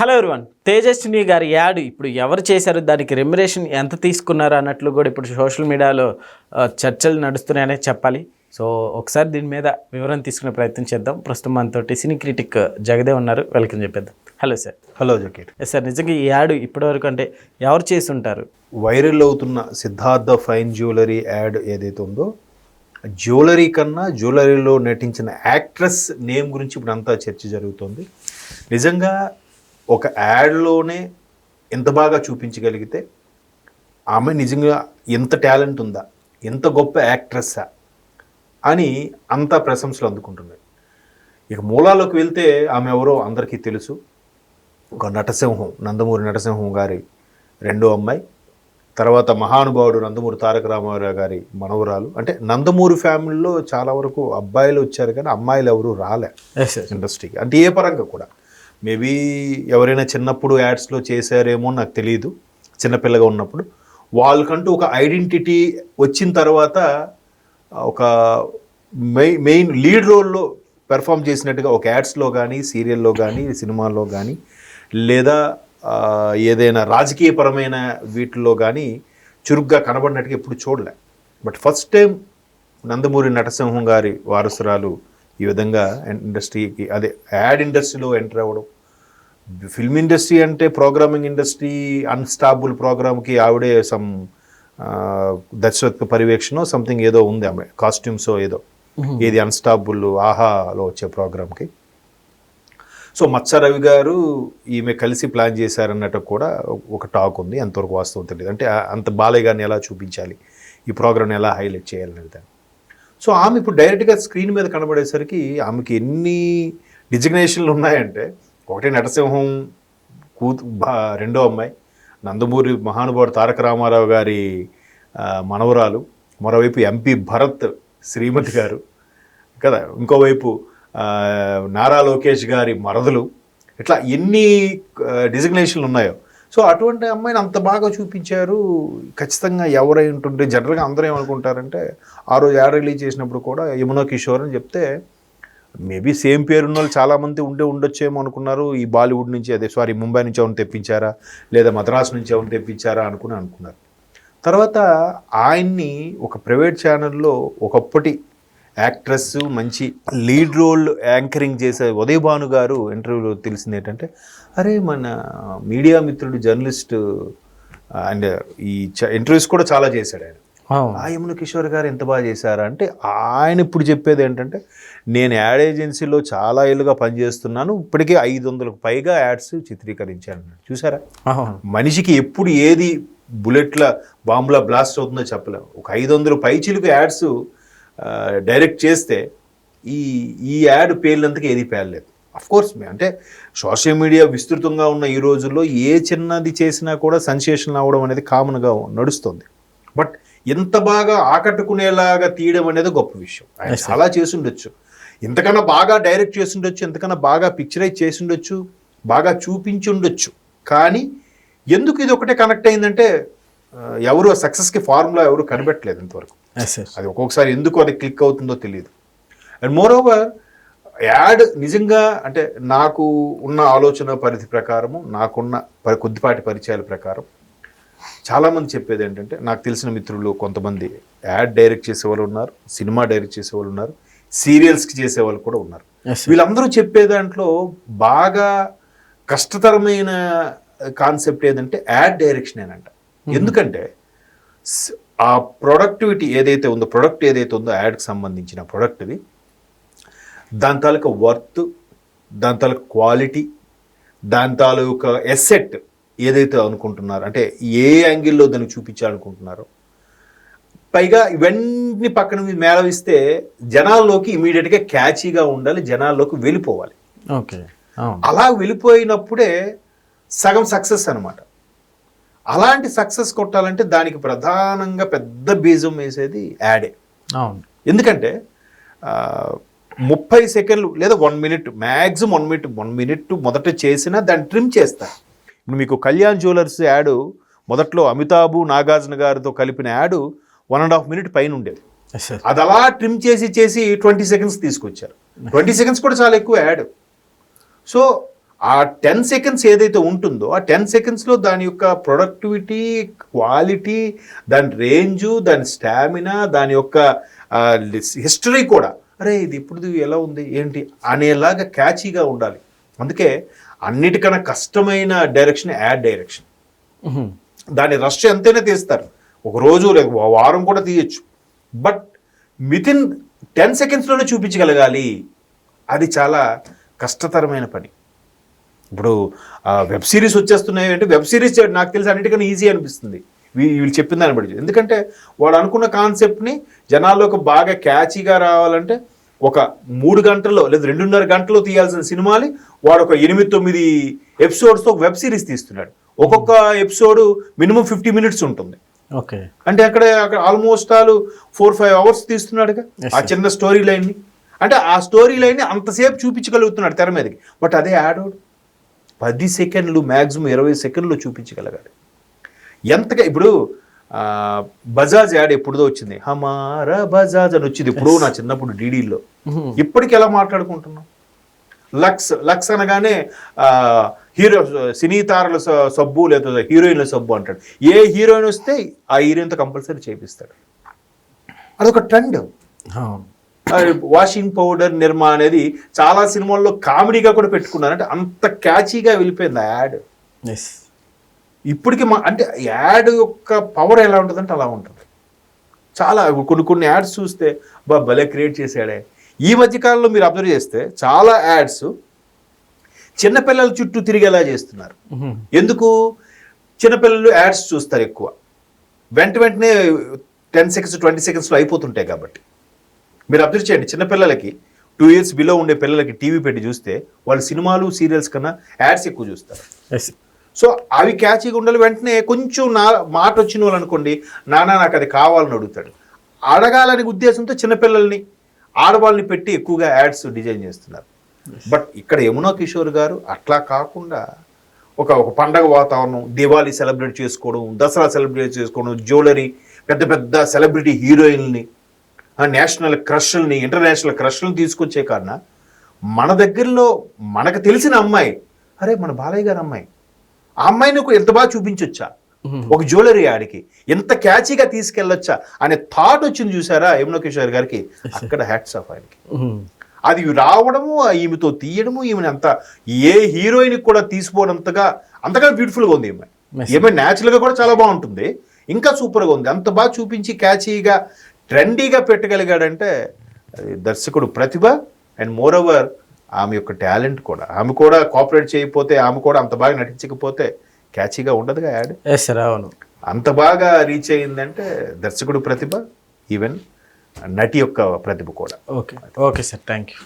Hello everyone Tejaswini గారి add ఇప్పుడు ఎవరు చేశారు? దానికి రెమ్యురేషన్ ఎంత తీసుకున్నారు అన్నట్లు కూడా ఇప్పుడు సోషల్ మీడియాలో చర్చలు నడుస్తున్నాయనే చెప్పాలి. సో ఒకసారి దీని మీద వివరణ తీసుకునే ప్రయత్నం చేద్దాం. ప్రస్తుతం మనతోటి సినీ క్రిటిక్ జగదే ఉన్నారు. వెల్కమ్ చెప్పేద్దాం. Hello sir. Hello yes sir నిజంగా ఈ యాడ్ ఇప్పటివరకు అంటే ఎవరు చేసి ఉంటారు వైరల్ అవుతున్న సిద్ధార్థ ఫైన్ జ్యువెలరీ యాడ్ ఏదైతే ఉందో జ్యువెలరీ కన్నా జ్యువెలరీలో నటించిన యాక్ట్రెస్ నేమ్ గురించి ఇప్పుడు అంతా చర్చ జరుగుతుంది. నిజంగా ఒక యాడ్లోనే ఎంత బాగా చూపించగలిగితే ఆమె నిజంగా ఎంత టాలెంట్ ఉందా ఎంత గొప్ప యాక్ట్రెస్సా అని అంతా ప్రశంసలు అందుకుంటున్నాయి. ఇక మూలాల్లోకి వెళ్తే ఆమె ఎవరో అందరికీ తెలుసు. ఒక నటసింహం నందమూరి నటసింహం గారి రెండో అమ్మాయి. తర్వాత మహానుభావుడు నందమూరి తారక రామారావు గారి మనవరాలు. అంటే నందమూరి ఫ్యామిలీలో చాలా వరకు అబ్బాయిలు వచ్చారు కానీ అమ్మాయిలు ఎవరు రాలే ఇండస్ట్రీకి అంటే ఏ పరంగా కూడా. మేబీ ఎవరైనా చిన్నప్పుడు యాడ్స్లో చేశారేమో నాకు తెలియదు చిన్నపిల్లగా ఉన్నప్పుడు. వాళ్ళకంటూ ఒక ఐడెంటిటీ వచ్చిన తర్వాత ఒక మెయి మెయిన్ లీడ్ రోల్లో పెర్ఫామ్ చేసినట్టుగా ఒక యాడ్స్లో కానీ సీరియల్లో కానీ సినిమాల్లో కానీ లేదా ఏదైనా రాజకీయపరమైన వీటిల్లో కానీ చురుగ్గా కనబడినట్టుగా ఎప్పుడు చూడలే. బట్ ఫస్ట్ టైం నందమూరి నటసింహం గారి వారసురాలు ఈ విధంగా ఇండస్ట్రీకి అదే యాడ్ ఇండస్ట్రీలో ఎంటర్ అవ్వడం. ఫిల్మ్ ఇండస్ట్రీ అంటే ప్రోగ్రామింగ్ ఇండస్ట్రీ అన్స్టాబుల్ ప్రోగ్రామ్కి ఆవిడే సమ్ దర్శక పర్యవేక్షణ సంథింగ్ ఏదో ఉంది ఆమె కాస్ట్యూమ్స్ ఏదో. ఏది అన్స్టాబుల్ ఆహాలో వచ్చే ప్రోగ్రామ్కి. సో మత్స రవి గారు ఈమె కలిసి ప్లాన్ చేశారన్నట్టు కూడా ఒక టాక్ ఉంది. ఎంతవరకు వాస్తవం తెలియదు అంటే అంత బాలయ్య గారిని ఎలా చూపించాలి? ఈ ప్రోగ్రామ్ని ఎలా హైలైట్ చేయాలనేది. సో ఆమె ఇప్పుడు డైరెక్ట్గా స్క్రీన్ మీద కనబడేసరికి ఆమెకి ఎన్ని డిజిగ్నేషన్లు ఉన్నాయంటే ఒకటి నటసింహం కూతు బా రెండో అమ్మాయి నందమూరి మహానుభావుడు తారక రామారావు గారి మనవరాలు మరోవైపు ఎంపీ భరత్ శ్రీమతి గారు కదా ఇంకోవైపు నారా లోకేష్ గారి మరదలు ఇట్లా ఎన్ని డిజిగ్నేషన్లు ఉన్నాయో సో అటువంటి అమ్మాయిని అంత బాగా చూపించారు. ఖచ్చితంగా ఎవరై ఉంటుంటే జనరల్గా అందరూ ఏమనుకుంటారంటే ఆ రోజు యాడ్ రిలీజ్ చేసినప్పుడు కూడా యమునా కిషోర్ అని చెప్తే మేబీ సేమ్ పేరు ఉన్న వాళ్ళు చాలామంది ఉండే ఉండొచ్చేమో అనుకున్నారు. ఈ బాలీవుడ్ నుంచి అదే సారీ ముంబై నుంచి ఏమైనా తెప్పించారా? లేదా మద్రాస్ నుంచి ఏమైనా తెప్పించారా అనుకుని అనుకున్నారు. తర్వాత ఆయన్ని ఒక ప్రైవేట్ ఛానల్లో ఒకప్పటి యాక్ట్రెస్ మంచి లీడ్ రోల్ యాంకరింగ్ చేసే ఉదయ్ భాను గారు ఇంటర్వ్యూలో తెలిసింది ఏంటంటే అరే మన మీడియా మిత్రుడు జర్నలిస్ట్ అండ్ ఈ ఇంటర్వ్యూస్ కూడా చాలా చేశాడు ఆయన. ఆ యమున కిషోర్ గారు ఎంత బాగా చేశారా అంటే ఆయన ఇప్పుడు చెప్పేది ఏంటంటే నేను యాడ్ ఏజెన్సీలో చాలా ఏళ్ళుగా పనిచేస్తున్నాను ఇప్పటికే ఐదు వందలకు పైగా యాడ్స్ చిత్రీకరించాను. చూసారా? మనిషికి ఎప్పుడు ఏది బుల్లెట్ల బాంబుల బ్లాస్ట్ అవుతుందో చెప్పలేము ఒక ఐదు వందల పైచిలకు యాడ్స్ డైరెక్ట్ చేస్తే ఈ ఈ యాడ్ పేర్లంతకి ఏది పేర్లేదు కోర్స్ అంటే సోషల్ మీడియా విస్తృతంగా ఉన్న ఈ రోజుల్లో ఏ చిన్నది చేసినా కూడా సెన్సేషన్ అవ్వడం అనేది కామన్గా నడుస్తుంది. బట్ ఎంత బాగా ఆకట్టుకునేలాగా తీయడం అనేది గొప్ప విషయం. ఆయన చాలా చేసి ఉండొచ్చు ఇంతకన్నా బాగా డైరెక్ట్ చేసి ఉండొచ్చు ఎంతకన్నా బాగా పిక్చరైజ్ చేసి ఉండొచ్చు బాగా చూపించి ఉండొచ్చు కానీ ఎందుకు ఇది ఒకటే కనెక్ట్ అయిందంటే ఎవరు సక్సెస్కి ఫార్ములా ఎవరు కనిపెట్టలేదు ఇంతవరకు. అది ఒక్కొక్కసారి ఎందుకు అది క్లిక్ అవుతుందో తెలియదు అండ్ మోర్ ఓవర్ యాడ్ నిజంగా అంటే నాకు ఉన్న ఆలోచన పరిధి ప్రకారము నాకున్న కొద్దిపాటి పరిచయాల ప్రకారం చాలామంది చెప్పేది ఏంటంటే నాకు తెలిసిన మిత్రులు కొంతమంది యాడ్ డైరెక్ట్ చేసేవాళ్ళు ఉన్నారు సినిమా డైరెక్ట్ చేసేవాళ్ళు ఉన్నారు సీరియల్స్కి చేసేవాళ్ళు కూడా ఉన్నారు. వీళ్ళందరూ చెప్పే దాంట్లో బాగా కష్టతరమైన కాన్సెప్ట్ ఏదంటే యాడ్ డైరెక్షన్ ఏనంట ఎందుకంటే స్- ఆ ప్రొడక్టివిటీ ఏదైతే ఉందో ప్రొడక్ట్ ఏదైతే ఉందో యాడ్కి సంబంధించిన ప్రొడక్ట్ది దాని తాలూకా వర్త్ దాని తాలూకా క్వాలిటీ దాని తాలూకా ఎసెట్ ఏదైతే అనుకుంటున్నారో అంటే ఏ యాంగిల్లో దాన్ని చూపించాలనుకుంటున్నారో పైగా ఇవన్నీ పక్కన మేళవిస్తే జనాల్లోకి ఇమీడియట్గా క్యాచీగా ఉండాలి జనాల్లోకి వెళ్ళిపోవాలి. ఓకే. అలా వెళ్ళిపోయినప్పుడే సగం సక్సెస్ అన్నమాట. అలాంటి సక్సెస్ కొట్టాలంటే దానికి ప్రధానంగా పెద్ద బీజం వేసేది యాడే. అవును. ఎందుకంటే ముప్పై సెకండ్లు లేదా one minute maximum one minute one minute మొదట చేసినా దాన్ని ట్రిమ్ చేస్తారు. ఇప్పుడు మీకు కళ్యాణ్ జ్యువెలర్స్ యాడ్ మొదట్లో అమితాబు నాగార్జున గారితో కలిపిన ad one and half minute పైన ఉండేది అది అలా ట్రిమ్ చేసి చేసి ట్వంటీ సెకండ్స్ తీసుకొచ్చారు. ట్వంటీ సెకండ్స్ కూడా చాలా ఎక్కువ యాడ్. సో ఆ టెన్ సెకండ్స్ ఏదైతే ఉంటుందో ఆ టెన్ సెకండ్స్లో దాని యొక్క ప్రొడక్టివిటీ క్వాలిటీ దాని రేంజు దాని స్టామినా దాని యొక్క హిస్టరీ కూడా అరే ఇది ఇప్పుడు ఎలా ఉంది ఏంటి అనేలాగా క్యాచీగా ఉండాలి. అందుకే అన్నిటికన్నా కష్టమైన డైరెక్షన్ యాడ్ డైరెక్షన్. దాని రష్ ఎంతైనా తీస్తారు. ఒక రోజు లేక ఓ వారం కూడా తీయచ్చు. బట్ వితిన్ టెన్ సెకండ్స్లోనే చూపించగలగాలి. అది చాలా కష్టతరమైన పని. ఇప్పుడు వెబ్ సిరీస్ వచ్చేస్తున్నాయి అంటే వెబ్ సిరీస్ నాకు తెలిసి అన్నిటికన్నా ఈజీ అనిపిస్తుంది. వీళ్ళు చెప్పిన దాన్ని బట్టి. ఎందుకంటే వాడు అనుకున్న కాన్సెప్ట్ని జనాల్లోకి బాగా క్యాచీగా రావాలంటే ఒక మూడు గంటల్లో లేదా రెండున్నర గంటల్లో తీయాల్సిన సినిమాని వాడు ఒక ఎనిమిది తొమ్మిది ఎపిసోడ్స్తో ఒక వెబ్ సిరీస్ తీస్తున్నాడు. ఒక్కొక్క ఎపిసోడ్ మినిమం ఫిఫ్టీ మినిట్స్ ఉంటుంది. ఓకే. అంటే అక్కడ అక్కడ almost all four five hours తీస్తున్నాడుగా. ఆ. చిన్న స్టోరీ లైన్ని. అంటే ఆ స్టోరీ లైన్ని అంతసేపు చూపించగలుగుతున్నాడు తెర మీదకి. బట్ అదే యాడ్ పది సెకండ్లు మ్యాక్సిమం ఇరవై సెకండ్లు చూపించగలగాలి. ఎంతగా ఇప్పుడు బజాజ్ యాడ్ ఎప్పుడుదో వచ్చింది. హమారా బజాజ్ అని వచ్చింది ఇప్పుడు నా చిన్నప్పుడు డీడీలో. ఇప్పటికి ఎలా మాట్లాడుకుంటున్నాం లక్స్ లక్స్ అనగానే హీరో సినీ తారల సబ్బు లేదా హీరోయిన్ల సబ్బు అంటాడు. ఏ హీరోయిన్ వస్తే ఆ హీరోయిన్తో కంపల్సరీ చేపిస్తాడు. అదొక ట్రెండ్. వాషింగ్ పౌడర్ నిర్మా అనేది చాలా సినిమాల్లో కామెడీగా కూడా పెట్టుకున్నారు. అంటే అంత క్యాచీగా వెళ్ళిపోయింది ఆ యాడ్. ఎస్ ఇప్పటికి మా అంటే యాడ్ యొక్క పవర్ ఎలా ఉంటుందంటే అలా ఉంటుంది. చాలా కొన్ని కొన్ని యాడ్స్ చూస్తే బా భలే క్రియేట్ చేశాడే. ఈ మధ్యకాలంలో మీరు అబ్జర్వ్ చేస్తే చాలా యాడ్స్ చిన్నపిల్లల చుట్టూ తిరిగేలా చేస్తున్నారు. ఎందుకు? చిన్నపిల్లలు యాడ్స్ చూస్తారు ఎక్కువ. వెంట వెంటనే టెన్ సెకండ్స్ ట్వంటీ సెకండ్స్లో అయిపోతుంటాయి కాబట్టి. మీరు అబ్జర్వ్ చేయండి చిన్నపిల్లలకి టూ ఇయర్స్ బిలో ఉండే పిల్లలకి టీవీ పెట్టి చూస్తే వాళ్ళు సినిమాలు సీరియల్స్ కన్నా యాడ్స్ ఎక్కువ చూస్తారు. ఎస్ సో అవి క్యాచీగా ఉండాలి వెంటనే కొంచెం నా మాట వచ్చిన వాళ్ళు అనుకోండి నాన్న నాకు అది కావాలని అడుగుతాడు. అడగాలనే ఉద్దేశంతో చిన్నపిల్లల్ని ఆడవాళ్ళని పెట్టి ఎక్కువగా యాడ్స్ డిజైన్ చేస్తున్నారు. బట్ ఇక్కడ యమునా కిషోర్ గారు అట్లా కాకుండా ఒక ఒక పండగ వాతావరణం దివాళీ సెలబ్రేట్ చేసుకోవడం దసరా సెలబ్రేట్ చేసుకోవడం జ్యువెలరీ పెద్ద పెద్ద సెలబ్రిటీ హీరోయిన్ని నేషనల్ క్రష్ల్ని ఇంటర్నేషనల్ క్రష్లను తీసుకొచ్చే కారణ మన దగ్గరలో మనకు తెలిసిన అమ్మాయి. అరే మన బాలయ్య గారి అమ్మాయి. ఆ అమ్మాయిని ఎంత బాగా చూపించొచ్చా? ఒక జ్యువెలరీ ఆడికి. ఎంత క్యాచీగా తీసుకెళ్ళొచ్చా? అనే థాట్ వచ్చింది చూసారా యమునా కిషోర్ గారికి? అక్కడ హ్యాట్స్ ఆఫ్ ఆయనకి. అది రావడము ఈమెతో తీయడము ఈమెను అంత ఏ హీరోయిన్ కూడా తీసిపోవడంతగా అంతగా బ్యూటిఫుల్గా ఉంది ఈమె. ఈమె న్యాచురల్గా కూడా చాలా బాగుంటుంది. ఇంకా సూపర్గా ఉంది. అంత బాగా చూపించి క్యాచీగా ట్రెండీగా పెట్టగలిగాడంటే అది దర్శకుడు ప్రతిభ అండ్ మోర్ ఓవర్ ఆమె యొక్క టాలెంట్ కూడా. ఆమె కూడా కోఆపరేట్ చేయకపోతే ఆమె కూడా అంత బాగా నటించకపోతే క్యాచీగా ఉండదుగా యాడ్? సార్ అవును. అంత బాగా రీచ్ అయ్యిందంటే దర్శకుడు ప్రతిభ ఈవెన్ నటి యొక్క ప్రతిభ కూడా. Okay. Okay sir thank you.